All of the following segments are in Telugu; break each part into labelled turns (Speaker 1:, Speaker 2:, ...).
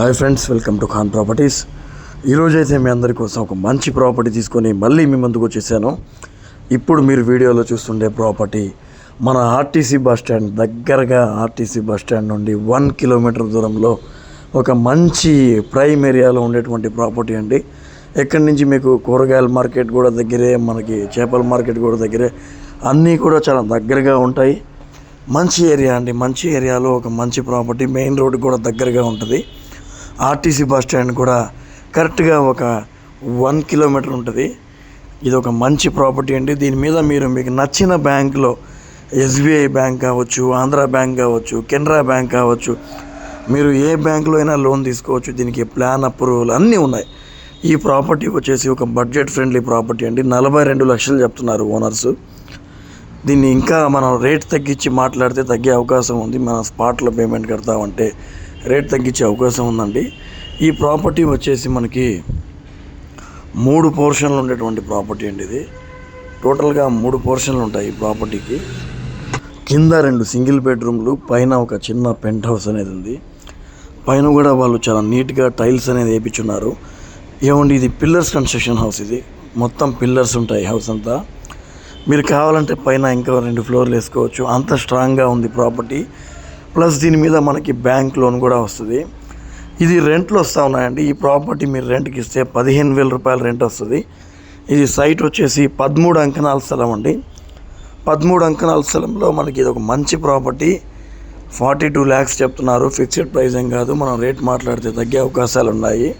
Speaker 1: Hi friends welcome to Khan properties ఈరోజు అయితే మీ అందరి కోసం ఒక మంచి ప్రాపర్టీ తీసుకొని మళ్ళీ మీ ముందుకు వచ్చేసాను. ఇప్పుడు మీరు వీడియోలో చూస్తుండే ప్రాపర్టీ మన ఆర్టీసీ బస్ స్టాండ్ దగ్గరగా ఆర్టీసీ బస్ స్టాండ్ నుండి వన్ కిలోమీటర్ దూరంలో ఒక మంచి ప్రైమ్ ఏరియాలో ఉండేటువంటి ప్రాపర్టీ అండి. ఎక్కడి నుంచి మీకు కూరగాయల మార్కెట్ కూడా దగ్గరే మనకి చేపల మార్కెట్ కూడా దగ్గరే అన్నీ కూడా చాలా దగ్గరగా ఉంటాయి. మంచి ఏరియా అండి. మంచి ఏరియాలో ఒక మంచి ప్రాపర్టీ మెయిన్ రోడ్ కూడా దగ్గరగా ఉంటుంది. ఆర్టీసీ బస్ స్టాండ్ కూడా కరెక్ట్గా ఒక వన్ కిలోమీటర్ ఉంటుంది. ఇది ఒక మంచి ప్రాపర్టీ అండి. దీని మీద మీరు మీకు నచ్చిన బ్యాంకులో ఎస్బీఐ బ్యాంక్ కావచ్చు ఆంధ్ర బ్యాంక్ కావచ్చు కెనరా బ్యాంక్ కావచ్చు మీరు ఏ బ్యాంకులో అయినా లోన్ తీసుకోవచ్చు. దీనికి ప్లాన్ అప్రూవల్ అన్నీ ఉన్నాయి. ఈ ప్రాపర్టీ వచ్చేసి ఒక బడ్జెట్ ఫ్రెండ్లీ ప్రాపర్టీ అండి. నలభై రెండు లక్షలు చెప్తున్నారు ఓనర్స్. దీన్ని ఇంకా మనం రేట్ తగ్గించి మాట్లాడితే తగ్గే అవకాశం ఉంది. మన స్పాట్లో పేమెంట్ కడతామంటే రేట్ తగ్గించే అవకాశం ఉందండి. ఈ ప్రాపర్టీ వచ్చేసి మనకి మూడు పోర్షన్లు ఉండేటువంటి ప్రాపర్టీ అండి ఇది. టోటల్గా మూడు పోర్షన్లు ఉంటాయి ఈ ప్రాపర్టీకి. కింద రెండు సింగిల్ బెడ్రూమ్లు పైన ఒక చిన్న పెంట్ హౌస్ అనేది ఉంది. పైన కూడా వాళ్ళు చాలా నీట్గా టైల్స్ అనేది వేయించున్నారు ఏమండి ఇది పిల్లర్స్ కన్స్ట్రక్షన్ హౌస్ ఇది. మొత్తం పిల్లర్స్ ఉంటాయి హౌస్ అంతా. మీరు కావాలంటే పైన ఇంకా రెండు ఫ్లోర్లు వేసుకోవచ్చు. అంత స్ట్రాంగ్గా ఉంది ప్రాపర్టీ. ప్లస్ దీని మీద మనకి బ్యాంక్ లోన్ కూడా వస్తుంది. ఇది రెంట్లు వస్తూ ఉన్నాయండి. ఈ ప్రాపర్టీ మీరు రెంట్కి ఇస్తే పదిహేను వేల రూపాయల రెంట్ వస్తుంది. ఇది సైట్ వచ్చేసి పదమూడు అంకణాల స్థలం అండి. పదమూడు అంకణాల స్థలంలో మనకి ఇది ఒక మంచి ప్రాపర్టీ. ఫార్టీ టూ ల్యాక్స్ చెప్తున్నారు. ఫిక్స్డ్ ప్రైస్ ఏం కాదు. మనం రేట్ మాట్లాడితే తగ్గే అవకాశాలు ఉన్నాయి.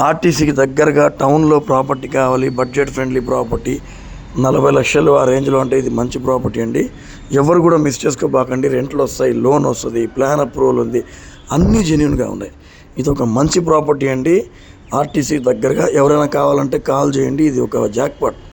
Speaker 1: ఆర్టీసీకి దగ్గరగా టౌన్లో ప్రాపర్టీ కావాలి. Budget friendly property. నలభై లక్షలు ఆ రేంజ్లో అంటే ఇది మంచి ప్రాపర్టీ అండి. ఎవరు కూడా మిస్ చేసుకోబాకండి. రెంట్లు వస్తాయి లోన్ వస్తుంది ప్లాన్ అప్రూవల్ ఉంది. అన్నీ జెన్యున్గా ఉన్నాయి. ఇది ఒక మంచి ప్రాపర్టీ అండి. ఆర్టీసీ దగ్గరగా ఎవరైనా కావాలంటే కాల్ చేయండి. ఇది ఒక జాక్పాట్.